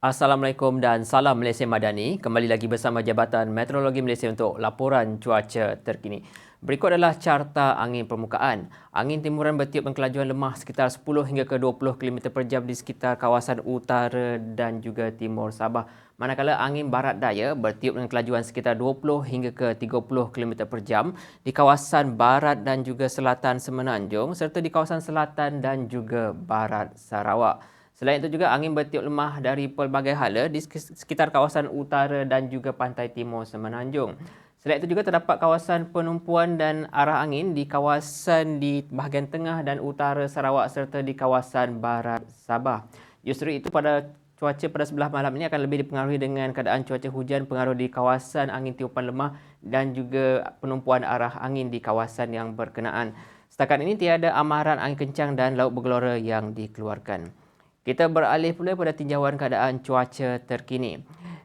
Assalamualaikum dan salam Malaysia Madani. Kembali lagi bersama Jabatan Meteorologi Malaysia untuk laporan cuaca terkini. Berikut adalah carta angin permukaan. Angin timuran bertiup dengan kelajuan lemah sekitar 10 hingga ke 20 km per jam di sekitar kawasan utara dan juga timur Sabah. Manakala angin barat daya bertiup dengan kelajuan sekitar 20 hingga ke 30 km per jam di kawasan barat dan juga selatan Semenanjung serta di kawasan selatan dan juga barat Sarawak. Selain itu juga angin bertiup lemah dari pelbagai hala di sekitar kawasan utara dan juga pantai timur Semenanjung. Selain itu juga terdapat kawasan penumpuan dan arah angin di kawasan di bahagian tengah dan utara Sarawak serta di kawasan barat Sabah. Justru itu pada cuaca pada sebelah malam ini akan lebih dipengaruhi dengan keadaan cuaca hujan pengaruh di kawasan angin tiupan lemah dan juga penumpuan arah angin di kawasan yang berkenaan. Setakat ini tiada amaran angin kencang dan laut bergelora yang dikeluarkan. Kita beralih pula pada tinjauan keadaan cuaca terkini.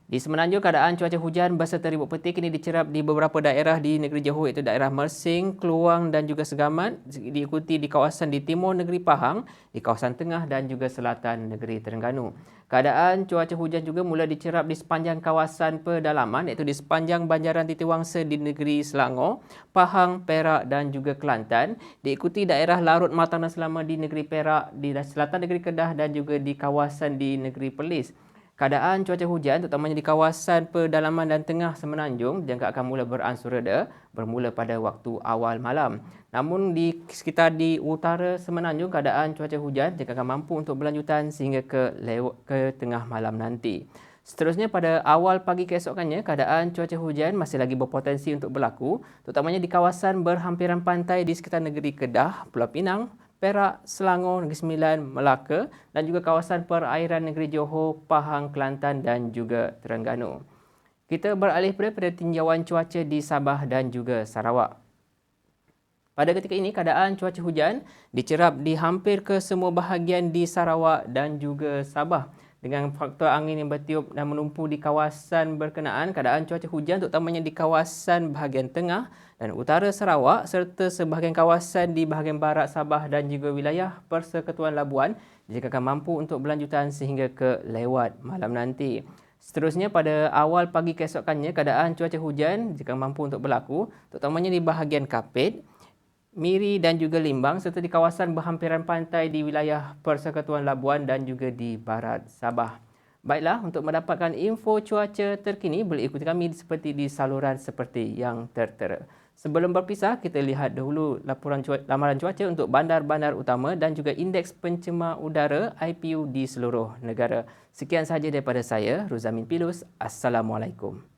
Di Semenanjung, keadaan cuaca hujan berserta ribut peti kini dicerap di beberapa daerah di negeri Johor iaitu daerah Mersing, Keluang dan juga Segamat diikuti di kawasan di timur negeri Pahang, di kawasan tengah dan juga selatan negeri Terengganu. Keadaan cuaca hujan juga mula dicerap di sepanjang kawasan pedalaman iaitu di sepanjang banjaran Titiwangsa di negeri Selangor, Pahang, Perak dan juga Kelantan, diikuti daerah Larut Matang dan Selama di negeri Perak, di selatan negeri Kedah dan juga di kawasan di negeri Perlis. Keadaan cuaca hujan terutamanya di kawasan pedalaman dan tengah semenanjung jangka akan mula beransur reda bermula pada waktu awal malam. Namun di sekitar di utara semenanjung keadaan cuaca hujan jangka akan mampu untuk berlanjutan sehingga ke lewat ke tengah malam nanti. Seterusnya pada awal pagi keesokannya keadaan cuaca hujan masih lagi berpotensi untuk berlaku terutamanya di kawasan berhampiran pantai di sekitar negeri Kedah, Pulau Pinang, Perak, Selangor, Negeri Sembilan, Melaka dan juga kawasan perairan negeri Johor, Pahang, Kelantan dan juga Terengganu. Kita beralih pada tinjauan cuaca di Sabah dan juga Sarawak. Pada ketika ini, keadaan cuaca hujan dicerap di hampir ke semua bahagian di Sarawak dan juga Sabah dengan faktor angin yang bertiup dan menumpu di kawasan berkenaan keadaan cuaca hujan terutamanya di kawasan bahagian tengah dan utara Sarawak serta sebahagian kawasan di bahagian barat Sabah dan juga wilayah Persekutuan Labuan jika akan mampu untuk berlanjutan sehingga ke lewat malam nanti. Seterusnya pada awal pagi keesokannya keadaan cuaca hujan jika mampu untuk berlaku terutamanya di bahagian Kapit, Miri dan juga Limbang serta di kawasan berhampiran pantai di wilayah Persekutuan Labuan dan juga di barat Sabah. Baiklah, untuk mendapatkan info cuaca terkini boleh ikuti kami seperti di saluran seperti yang tertera. Sebelum berpisah, kita lihat dahulu laporan cuaca, lamaran cuaca untuk bandar-bandar utama dan juga indeks pencemar udara IPU di seluruh negara. Sekian sahaja daripada saya, Ruzamin Pilus. Assalamualaikum.